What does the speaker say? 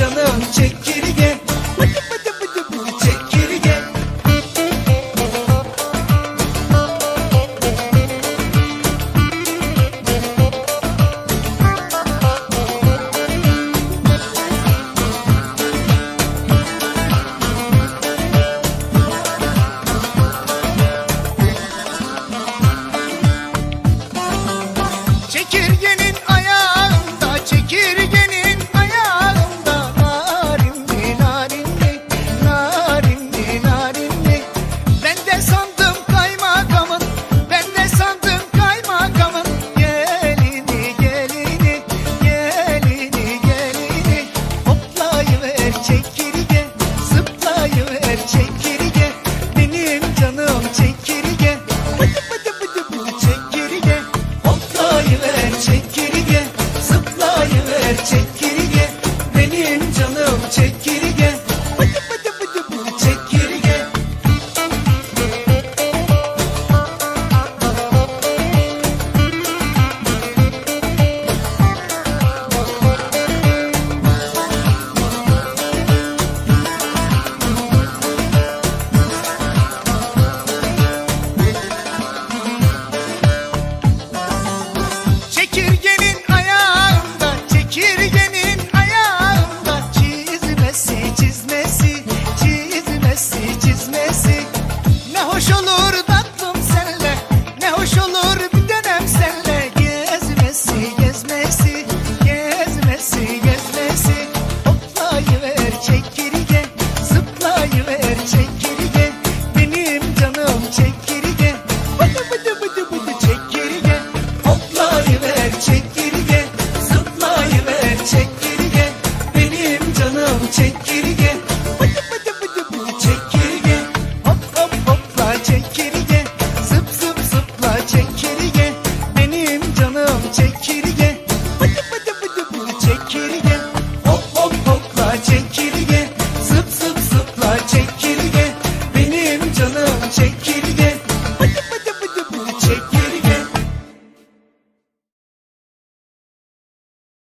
canım çek geri gel bir dönem gezmesi gezmesi gezmesi gezmesi. Hoplayıver çek geri gel benim canım çek geri gel bıdı bıdı bıdı bıdı çek geri gel benim canım çek Очень